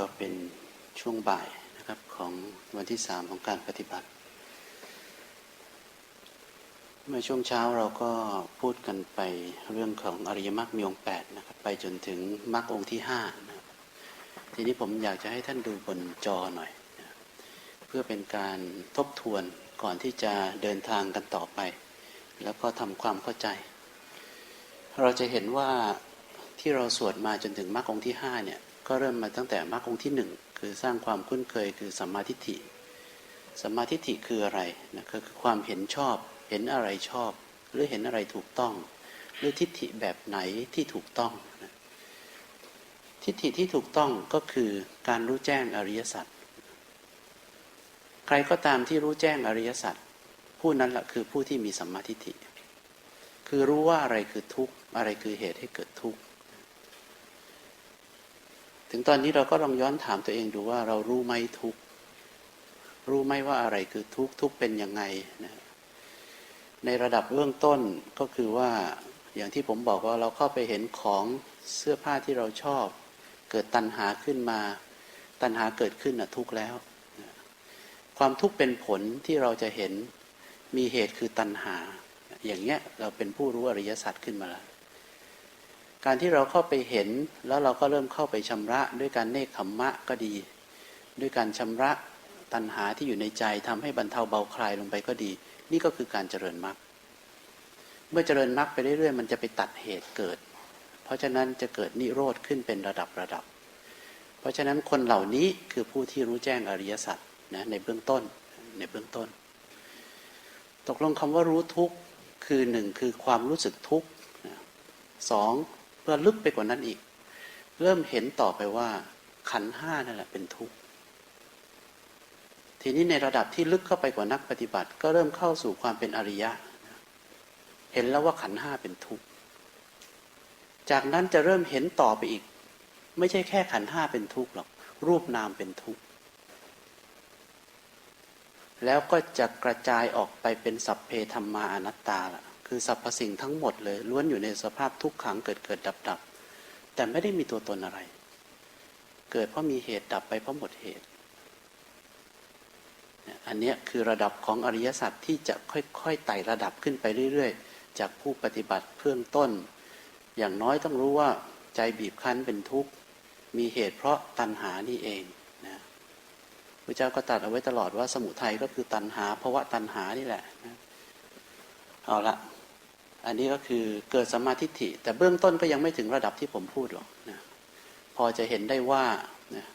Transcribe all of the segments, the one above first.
ก็เป็นช่วงบ่ายนะครับของวันที่สามของการปฏิบัติ เมื่อช่วงเช้าเราก็พูดกันไปเรื่องของอริยมรรคมีองค์แปดนะครับไปจนถึงมรรคองค์ที่ห้านะครับทีนี้ผมอยากจะให้ท่านดูบนจอหน่อยนะเพื่อเป็นการทบทวนก่อนที่จะเดินทางกันต่อไป แล้วก็ทำความเข้าใจ เราจะเห็นว่าที่เราสวดมาจนถึงมรรคองค์ที่ห้าเนี่ย ก็เริ่มมาตั้งแต่มรรคองค์ที่หนึ่งคือสร้างความคุ้นเคยคือสัมมาทิฏฐิสัมมาทิฏฐิคืออะไรนะคือความเห็นชอบ เห็นอะไรชอบ หรือเห็นอะไรถูกต้อง หรือทิฏฐิแบบไหนที่ถูกต้องนะทิฏฐิที่ถูกต้องก็คือการรู้แจ้งอริยสัจใครก็ตามที่รู้แจ้งอริยสัจผู้นั้นแหละคือผู้ที่มีสัมมาทิฏฐิ คือรู้ว่าอะไรคือทุกข์อะไรคือเหตุให้เกิดทุกข์ ถึงตอนนี้เราก็ลองย้อนถามตัวเองดูว่าเรารู้ไหมทุกรู้ไหมว่าอะไรคือทุกทุกเป็นยังไงนะในระดับเบื้องต้นก็คือว่าอย่างที่ผมบอกว่าเราเข้าไปเห็นของเสื้อผ้าที่เราชอบ เกิดตัณหาขึ้นมา ตัณหาเกิดขึ้นนะทุกแล้วความทุกข์เป็นผลที่เราจะเห็นมีเหตุคือตัณหา อย่างเงี้ยเราเป็นผู้รู้อริยสัจขึ้นมาแล้ว การที่เราเข้าไปเห็นแล้วเราก็เริ่มเข้าไปชำระด้วยการเนคขมมะก็ดี ด้วยการชำระตัณหาที่อยู่ในใจทำให้บรรเทาเบาคลายลงไปก็ดี นี่ก็คือการเจริญมรรคเมื่อเจริญมรรคไปเรื่อยๆ มันจะไปตัดเหตุเกิด เพราะฉะนั้นจะเกิดนิโรธขึ้นเป็นระดับระดับ เพราะฉะนั้นคนเหล่านี้คือผู้ที่รู้แจ้งอริยสัจนะในเบื้องต้นในเบื้องต้น ตกลงคำว่ารู้ทุกข์คือหนึ่งคือความรู้สึกทุกข์สอง เพื่อลึกไปกว่านั้นอีก เริ่มเห็นต่อไปว่า ขันห้านั่นแหละเป็นทุกข์ทีนี้ในระดับที่ลึกเข้าไปกว่านักปฏิบัติ ก็เริ่มเข้าสู่ความเป็นอริยะ เห็นแล้วว่าขันห้าเป็นทุกข์จากนั้นจะเริ่มเห็นต่อไปอีก ไม่ใช่แค่ขันห้าเป็นทุกข์หรอกรูปนามเป็นทุกข์แล้วก็จะกระจายออกไปเป็นสัพเพธรรมาอนัตตาล่ะ คือสรรพสิ่งทั้งหมดเลยล้วนอยู่ในสภาพทุกขังเกิดเกิดดับดับแต่ไม่ได้มีตัวตนอะไร เกิดเพราะมีเหตุดับไปเพราะหมดเหตุ อันนี้คือระดับของอริยสัจที่จะค่อยๆไต่ระดับขึ้นไปเรื่อยๆ จากผู้ปฏิบัติเพื่องต้น อย่างน้อยต้องรู้ว่าใจบีบคั้นเป็นทุกข์มีเหตุเพราะตัณหานี่เองนะพระเจ้าก็ตรัสเอาไว้ตลอดว่าสมุทัยก็คือตัณหาเพราะว่าตัณหานี่แหละนะเอาละ อันนี้ก็คือเกิดสมมาทิฏฐิ แต่เบื้องต้นก็ยังไม่ถึงระดับที่ผมพูดหรอกนะพอจะเห็นได้ว่านะ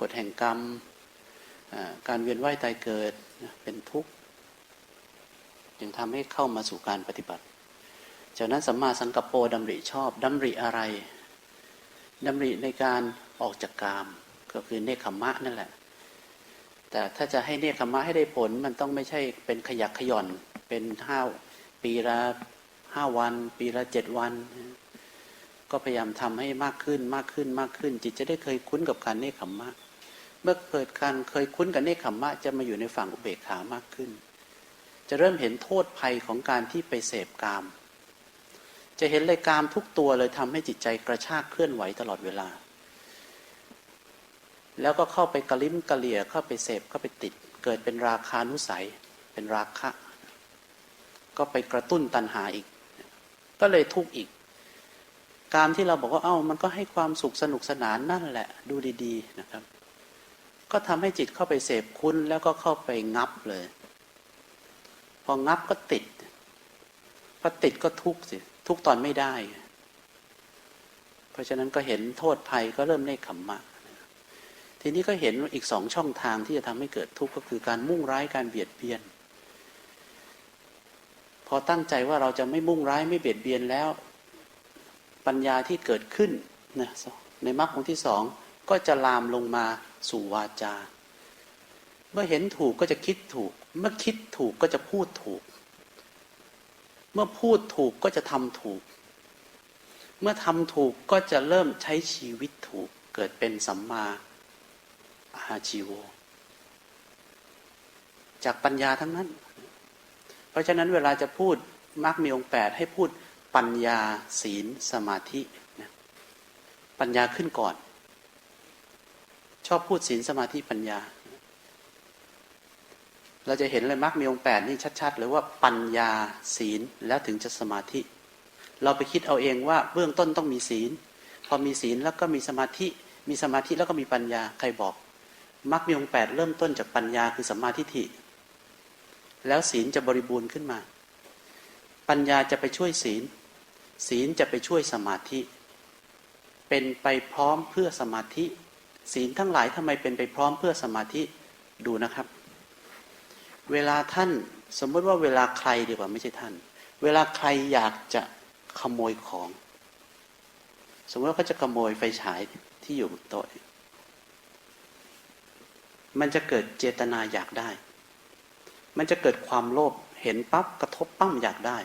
กฎแห่งกรรม การเวียนว่ายตายเกิดนะเป็นทุกข์จึงทำให้เข้ามาสู่การปฏิบัติ จากนั้นสัมมาสังกัปโปดำริชอบดำริอะไรดำริในการออกจากกาม ก็คือเนคขมะนั่นแหละ แต่ถ้าจะให้เนคขมะให้ได้ผลมันต้องไม่ใช่เป็นขยักขย่อนเป็นห้า ปีละห้าวัน ปีละเจ็ดวัน ก็พยายามทำให้มากขึ้นมากขึ้นมากขึ้น จิตจะได้เคยคุ้นกับการเนคขมมะ เมื่อเกิดการเคยคุ้นกับเนคขมมะจะมาอยู่ในฝั่งอุเบกขามากขึ้น จะเริ่มเห็นโทษภัยของการที่ไปเสพกาม จะเห็นเลยกามทุกตัวเลยทำให้จิตใจกระชากเคลื่อนไหวตลอดเวลา แล้วก็เข้าไปกระลิ้มกระเหลี่ยเข้าไปเสพเข้าไปติด เกิดเป็นราคานุสัย เป็นราคะ ก็ไปกระตุ้นตัณหาอีก ก็เลยทุกข์อีก การที่เราบอกว่าเอา้ามันก็ให้ความสุขสนุกสนานนั่นแหละ ดูดีๆนะครับ ก็ทำให้จิตเข้าไปเสพคุ้นแล้วก็เข้าไปงับเลย พองับก็ติดพอติดก็ทุกข์สิทุกข์ตอนไม่ได้ เพราะฉะนั้นก็เห็นโทษภัยก็เริ่มเนคขมมะทีนี้ก็เห็นอีกสองช่องทางที่จะทำให้เกิดทุกข์ก็คือการมุ่งร้ายการเบียดเบียน พอตั้งใจว่าเราจะไม่มุ่งร้ายไม่เบียดเบียนแล้ว ปัญญาที่เกิดขึ้นนะในมรรคองที่สองก็จะลามลงมาสู่วาจา เมื่อเห็นถูกก็จะคิดถูก เมื่อคิดถูกก็จะพูดถูก เมื่อพูดถูกก็จะทำถูก เมื่อทำถูกก็จะเริ่มใช้ชีวิตถูกเกิดเป็นสัมมาอาชีโว จากปัญญาทั้งนั้น เพราะฉะนั้นเวลาจะพูดมักมีองค์แปดให้พูดปัญญาศีลสมาธินะปัญญาขึ้นก่อน ชอบพูดศีลสมาธิปัญญา เราจะเห็นเลยมรรคมีองค์แปดนี่ชัดๆเลยว่าปัญญาศีลแล้วถึงจะสมาธิ เราไปคิดเอาเองว่าเบื้องต้นต้องมีศีล พอมีศีลแล้วก็มีสมาธิ มีสมาธิแล้วก็มีปัญญาใครบอกมรรคมีองค์แปดเริ่มต้นจากปัญญาคือสัมมาทิฏฐิ แล้วศีลจะบริบูรณ์ขึ้นมา ปัญญาจะไปช่วยศีล ศีลจะไปช่วยสมาธิ เป็นไปพร้อมเพื่อสมาธิ ศีลทั้งหลายทำไมเป็นไปพร้อมเพื่อสมาธิดูนะครับ เวลาท่านสมมติว่าเวลาใครดีกว่าไม่ใช่ท่าน เวลาใครอยากจะขโมยของ สมมติว่าเขาจะขโมยไฟฉายที่อยู่บนโต๊ะมันจะเกิดเจตนาอยากได้ มันจะเกิดความโลภเห็นปั๊บกระทบปั้มอยากได้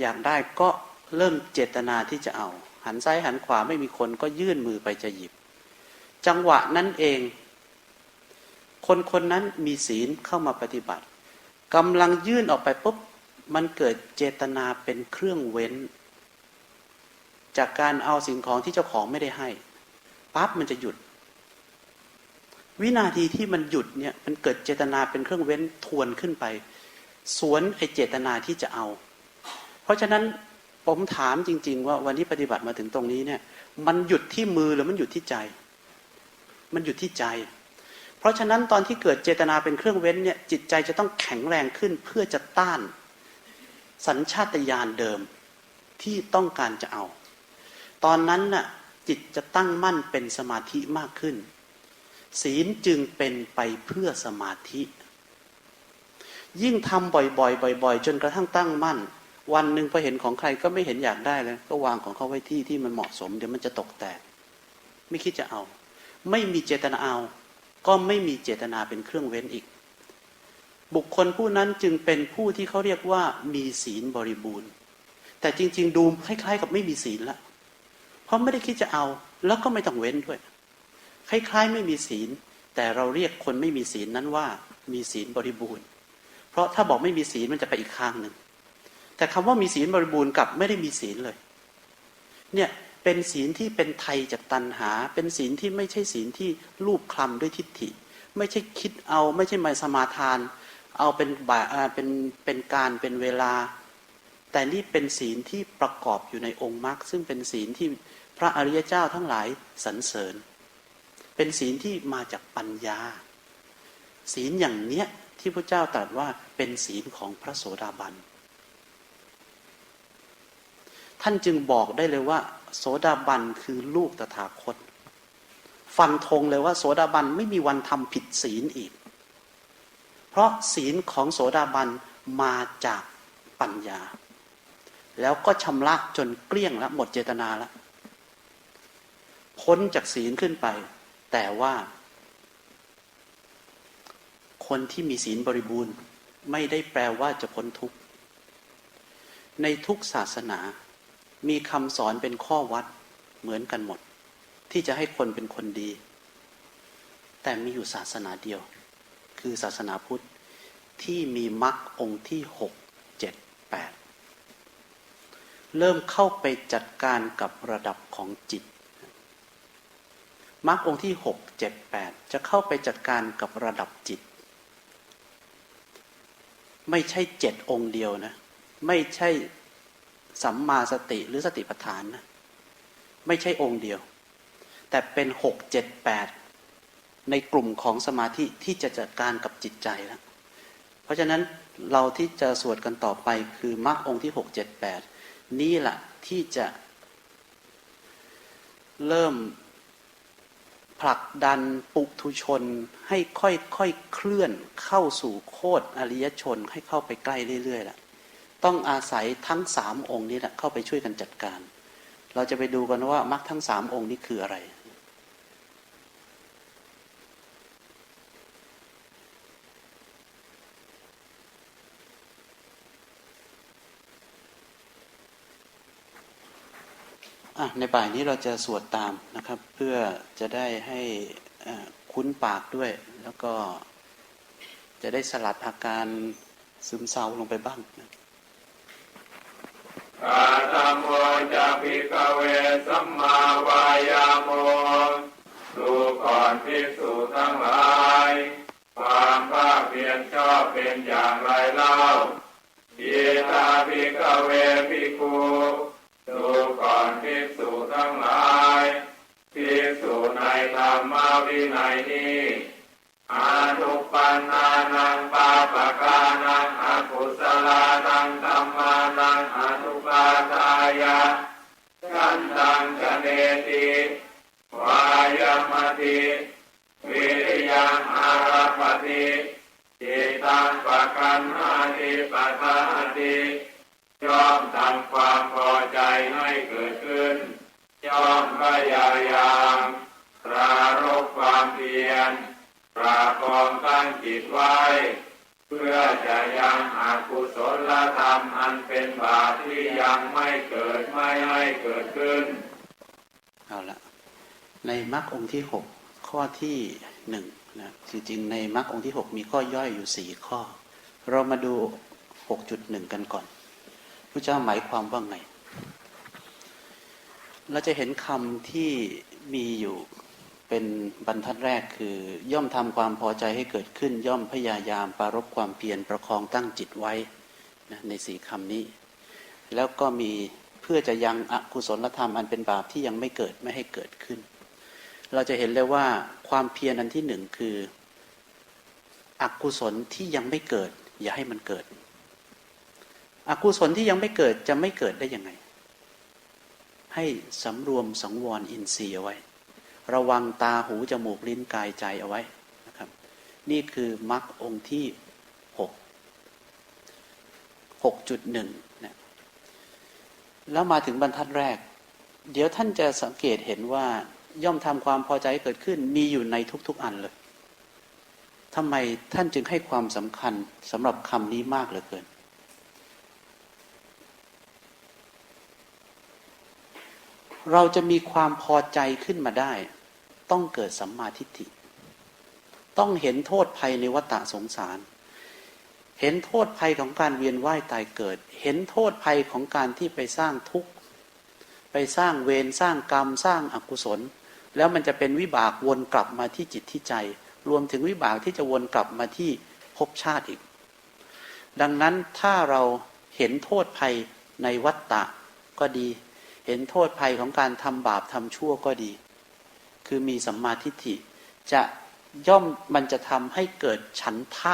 อยากได้ก็เริ่มเจตนาที่จะเอา หันซ้ายหันขวาไม่มีคนก็ยื่นมือไปจะหยิบ จังหวะนั้นเอง คนคนนั้นมีศีลเข้ามาปฏิบัติกำลังยื่นออกไปปุ๊บมันเกิดเจตนาเป็นเครื่องเว้น จากการเอาสิ่งของที่เจ้าของไม่ได้ให้ปั๊บมันจะหยุด วินาทีที่มันหยุดเนี่ยมันเกิดเจตนาเป็นเครื่องเว้นทวนขึ้นไป สวนไอเจตนาที่จะเอา เพราะฉะนั้นผมถามจริง ๆ ว่าวันที่ปฏิบัติมาถึงตรงนี้เนี่ยมันหยุดที่มือหรือมันหยุดที่ใจ มันหยุดที่ใจ เพราะฉะนั้นตอนที่เกิดเจตนาเป็นเครื่องเว้นเนี่ยจิตใจจะต้องแข็งแรงขึ้นเพื่อจะต้าน สัญชาตญาณเดิมที่ต้องการจะเอา ตอนนั้นน่ะจิตจะตั้งมั่นเป็นสมาธิมากขึ้น ศีลจึงเป็นไปเพื่อสมาธิ ยิ่งทำบ่อยๆ บ่อย ๆ จนกระทั่งตั้งมั่น วันหนึ่งพอเห็นของใครก็ไม่เห็นอยากได้แล้ว ก็วางของเขาไว้ที่ที่มันเหมาะสม เดี๋ยวมันจะตกแตก ไม่คิดจะเอา ไม่มีเจตนาเอา ก็ไม่มีเจตนาเป็นเครื่องเว้นอีก บุคคลผู้นั้นจึงเป็นผู้ที่เขาเรียกว่ามีศีลบริบูรณ์ แต่จริง ๆ ดูคล้าย ๆ กับไม่มีศีลละเพราะไม่ได้คิดจะเอา แล้วก็ไม่ต้องเว้นด้วย คล้ายๆ ไม่มีศีล แต่เราเรียกคนไม่มีศีลนั้นว่ามีศีลบริบูรณ์ เพราะถ้าบอกไม่มีศีลมันจะไปอีกข้างหนึ่ง แต่คำว่ามีศีลบริบูรณ์กับไม่ได้มีศีลเลย เนี่ยเป็นศีลที่เป็นไทยจากตันหา เป็นศีลที่ไม่ใช่ศีลที่รูปคลำด้วยทิฏฐิ ไม่ใช่คิดเอา ไม่ใช่มาสมาทาน เอาเป็นบ่าเป็นเป็นการเป็นเวลา แต่นี่เป็นศีลที่ประกอบอยู่ในองค์มรรคซึ่งเป็นศีลที่พระอริยเจ้าทั้งหลายสรรเสริญ เป็นศีลที่มาจากปัญญา ศีลอย่างเนี้ยที่พระเจ้าตรัสว่าเป็นศีลของพระโสดาบัน ท่านจึงบอกได้เลยว่า โสดาบันคือลูกตถาคต ฟันธงเลยว่า โสดาบันไม่มีวันทำผิดศีลอีก เพราะศีลของโสดาบันมาจากปัญญา แล้วก็ชำระจนเกลี้ยงแล้วหมดเจตนาแล้วพ้นจากศีลขึ้นไป แต่ว่า คนที่มีศีลบริบูรณ์ ไม่ได้แปลว่าจะพ้นทุกข์ ในทุกศาสนา มีคำสอนเป็นข้อวัดเหมือนกันหมด ที่จะให้คนเป็นคนดี แต่มีอยู่ศาสนาเดียว คือศาสนาพุทธที่มีมรรคองค์ที่หกเจ็ดแปดเริ่มเข้าไปจัดการกับระดับของจิต มรรคองค์ที่หกเจ็ดแปดจะเข้าไปจัดการกับระดับจิต ไม่ใช่เจ็ดองค์เดียวนะ ไม่ใช่สัมมาสติหรือสติปัฏฐานนะ ไม่ใช่องค์เดียว แต่เป็นหกเจ็ดแปดในกลุ่มของสมาธิที่จะจัดการกับจิตใจแล้ว เพราะฉะนั้นเราที่จะสวดกันต่อไปคือมรรคองค์ที่หกเจ็ดแปดนี่แหละที่จะเริ่ม ผลักดันปุถุชนให้ค่อยๆเคลื่อนเข้าสู่โคตรอริยชนให้เข้าไปใกล้เรื่อยๆล่ะต้องอาศัยทั้งสามองค์นี้แหละเข้าไปช่วยกันจัดการ เราจะไปดูกันว่ามรรคทั้งสามองค์นี้คืออะไร ในบ่ายนี้เราจะสวดตามนะครับ เพื่อจะได้ให้คุ้นปากด้วย แล้วก็จะได้สลัดอาการซึมเศร้าลงไปบ้างนะกาธโมจะพิกเวสัมมาายะกันตังชเนติวายมติวิริยังอารปติจิตังปะกันหาติปะทาติย่อมทำความพอใจให้เกิดขึ้นย่อมพยายามปรารบความเพียรปราบกองตั้งจิตไว้ เพื่อจะยังอกุศลธรรมอันเป็นบาปที่ยังไม่เกิดไม่ให้เกิดขึ้น เอาละในมรรคองค์ที่หกข้อที่หนึ่งนะจริงๆในมรรคองค์ที่หกมีข้อย่อยอยู่สี่ข้อ เรามาดูหกจุดหนึ่งกันก่อนพระเจ้าหมายความว่าไง เราจะเห็นคำที่มีอยู่ เป็นบรรทัดแรกคือ ย่อมทำความพอใจให้เกิดขึ้น ย่อมพยายามปรารบความเพียรประคองตั้งจิตไว้นะในสี่คำนี้ แล้วก็มีเพื่อจะยังอกุศลธรรมอันเป็นบาปที่ยังไม่เกิดไม่ให้เกิดขึ้น เราจะเห็นเลยว่าความเพียรอันที่หนึ่งคือ อกุศลที่ยังไม่เกิด อย่าให้มันเกิด อกุศลที่ยังไม่เกิดจะไม่เกิดได้ยังไง ให้สำรวมสังวรอินทรีย์เอาไว้ ระวังตาหูจมูกลิ้นกายใจเอาไว้นะครับ นี่คือมรรคองค์ที่หกหกจุดหนึ่งนะแล้วมาถึงบรรทัดแรก เดี๋ยวท่านจะสังเกตเห็นว่าย่อมทำความพอใจเกิดขึ้นมีอยู่ในทุกๆอันเลยทำไมท่านจึงให้ความสำคัญสำหรับคำนี้มากเหลือเกิน เราจะมีความพอใจขึ้นมาได้ ต้องเกิดสัมมาทิฏฐิ ต้องเห็นโทษภัยในวัฏฏะสงสาร เห็นโทษภัยของการเวียนว่ายตายเกิด เห็นโทษภัยของการที่ไปสร้างทุกข์ ไปสร้างเวรสร้างกรรมสร้างอกุศล แล้วมันจะเป็นวิบากวนกลับมาที่จิตที่ใจ รวมถึงวิบากที่จะวนกลับมาที่ภพชาติอีก ดังนั้นถ้าเราเห็นโทษภัยในวัฏฏะก็ดี เห็นโทษภัยของการทำบาปทำชั่วก็ดี คือมีสัมมาทิฏฐิ จะย่อมมันจะทำให้เกิดฉันทะ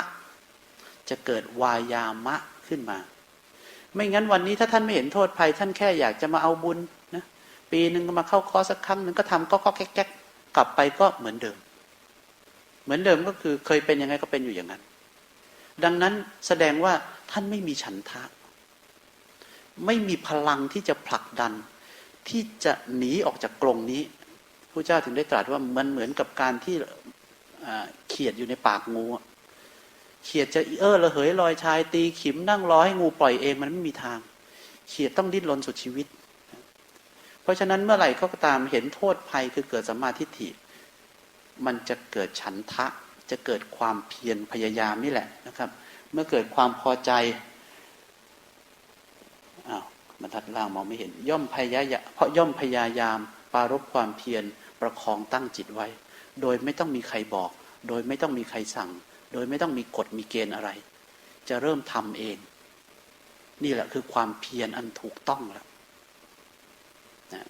จะเกิดวายามะขึ้นมา ไม่งั้นวันนี้ถ้าท่านไม่เห็นโทษภัย ท่านแค่อยากจะมาเอาบุญนะปีหนึ่งก็มาเข้าคอสสักครั้งหนึ่งก็ทำก็ก็แก๊กแก๊กกลับไปก็เหมือนเดิม เหมือนเดิมก็คือเคยเป็นยังไงก็เป็นอยู่อย่างนั้น ดังนั้นแสดงว่าท่านไม่มีฉันทะ ไม่มีพลังที่จะผลักดัน ที่จะหนีออกจากกรงนี้ พระเจ้าถึงได้ตรัสว่ามันเหมือนกับการที่เขียดอยู่ในปากงูเขียดจะเออระเหยลอยชายตีขิมนั่งรอให้งูปล่อยเองมันไม่มีทาง เขียดต้องดิ้นรนสุดชีวิต เพราะฉะนั้นเมื่อไหร่ก็ตามเห็นโทษภัยคือเกิดสัมมาทิฏฐิ มันจะเกิดฉันทะ จะเกิดความเพียรพยายามนี่แหละนะครับ เมื่อเกิดความพอใจอ้าวบรรทัดล่างมองไม่เห็น ย่อมพยายามเพราะย่อมพยายามปรารบความเพียร ประคองตั้งจิตไว้ โดยไม่ต้องมีใครบอก โดยไม่ต้องมีใครสั่ง โดยไม่ต้องมีกฎมีเกณฑ์อะไร จะเริ่มทำเอง นี่แหละคือความเพียรอันถูกต้องแล้วนะ